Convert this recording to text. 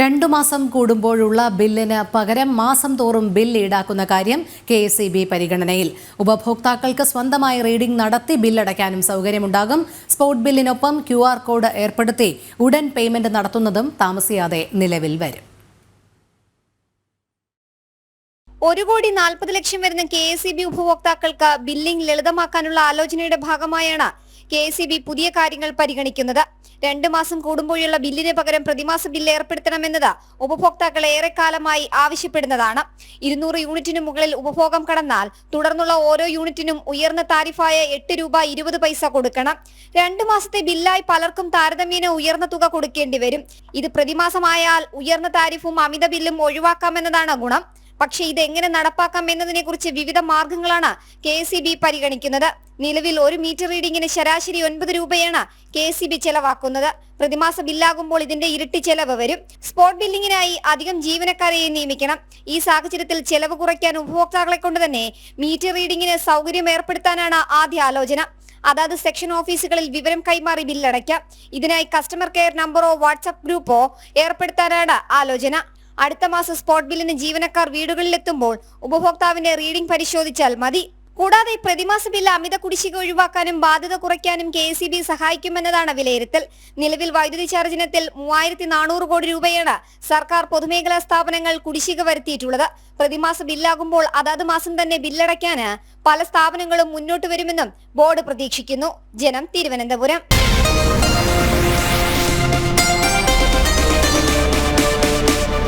രണ്ടു മാസം കൂടുമ്പോഴുള്ള ബില്ലിന് പകരം മാസം തോറും ബിൽ ഈടാക്കുന്ന കാര്യം കെ എസ് ഇ ബി പരിഗണനയിൽ. ഉപഭോക്താക്കൾക്ക് സ്വന്തമായി റീഡിംഗ് നടത്തി ബില്ലടയ്ക്കാനും സൗകര്യമുണ്ടാകും. സ്പോട്ട് ബില്ലിനൊപ്പം ക്യു ആർ കോഡ് ഏർപ്പെടുത്തി ഉടൻ പേയ്മെന്റ് നടത്തുന്നതും താമസിയാതെ നിലവിൽ വരും. ഒരു കോടി നാൽപ്പത് ലക്ഷം വരുന്ന കെ എസ് ഇ ബി ഉപഭോക്താക്കൾക്ക് ബില്ലിംഗ് ലളിതമാക്കാനുള്ള ആലോചനയുടെ ഭാഗമായാണ് കെ എസ് ഇ ബി പുതിയ കാര്യങ്ങൾ പരിഗണിക്കുന്നത്. രണ്ട് മാസം കൂടുമ്പോഴുള്ള ബില്ലിന് പകരം പ്രതിമാസ ബില്ല് ഏർപ്പെടുത്തണമെന്നത് ഉപഭോക്താക്കൾ ഏറെക്കാലമായി ആവശ്യപ്പെടുന്നതാണ്. ഇരുന്നൂറ് യൂണിറ്റിനു മുകളിൽ ഉപഭോഗം കടന്നാൽ തുടർന്നുള്ള ഓരോ യൂണിറ്റിനും ഉയർന്ന താരിഫായ എട്ട് രൂപ ഇരുപത് പൈസ കൊടുക്കണം. രണ്ടു മാസത്തെ ബില്ലായി പലർക്കും താരതമ്യേന ഉയർന്ന തുക കൊടുക്കേണ്ടി വരും. ഇത് പ്രതിമാസമായാൽ ഉയർന്ന താരിഫും അമിത ബില്ലും ഒഴിവാക്കാമെന്നതാണ് ഗുണം. പക്ഷേ ഇത് എങ്ങനെ നടപ്പാക്കാം എന്നതിനെക്കുറിച്ച് വിവിധ മാർഗങ്ങളാണ് കെ പരിഗണിക്കുന്നത്. നിലവിൽ ഒരു മീറ്റർ റീഡിംഗിന് ശരാശരി ഒൻപത് രൂപയാണ് കെ സി ബി ചെലവാക്കുന്നത്. പ്രതിമാസ ബില്ലാകുമ്പോൾ ഇതിന്റെ ഇരട്ടി ചെലവ് വരും. സ്പോട്ട് ബില്ലിങ്ങിനായി അധികം ജീവനക്കാരെ നിയമിക്കണം. ഈ സാഹചര്യത്തിൽ ചെലവ് കുറയ്ക്കാൻ ഉപഭോക്താക്കളെ കൊണ്ട് തന്നെ മീറ്റർ റീഡിങ്ങിന് സൗകര്യം ഏർപ്പെടുത്താനാണ് ആദ്യ ആലോചന. അതാത് സെക്ഷൻ ഓഫീസുകളിൽ വിവരം കൈമാറി ബില്ലടയ്ക്കാം. ഇതിനായി കസ്റ്റമർ കെയർ നമ്പറോ വാട്സ്ആപ്പ് ഗ്രൂപ്പോ ഏർപ്പെടുത്താനാണ് ആലോചന. അടുത്ത മാസം സ്പോട്ട് ബില്ലിന് ജീവനക്കാർ വീടുകളിലെത്തുമ്പോൾ ഉപഭോക്താവിന്റെ റീഡിംഗ് പരിശോധിച്ചാൽ മതി. കൂടാതെ പ്രതിമാസ ബില്ല് അമിത കുടിശ്ശിക ഒഴിവാക്കാനും ബാധ്യത കുറയ്ക്കാനും കെ എസ് ബി സഹായിക്കുമെന്നതാണ് വിലയിരുത്തൽ. നിലവിൽ വൈദ്യുതി ചാർജിനത്തിൽ മൂവായിരത്തി നാനൂറ് കോടി രൂപയാണ് സർക്കാർ പൊതുമേഖലാ സ്ഥാപനങ്ങൾ കുടിശ്ശിക വരുത്തിയിട്ടുള്ളത്. പ്രതിമാസ ബില്ലാകുമ്പോൾ അതാത് മാസം തന്നെ ബില്ലടയ്ക്കാൻ പല സ്ഥാപനങ്ങളും മുന്നോട്ട് വരുമെന്നും ബോർഡ് പ്രതീക്ഷിക്കുന്നു. ജനം തിരുവനന്തപുരം.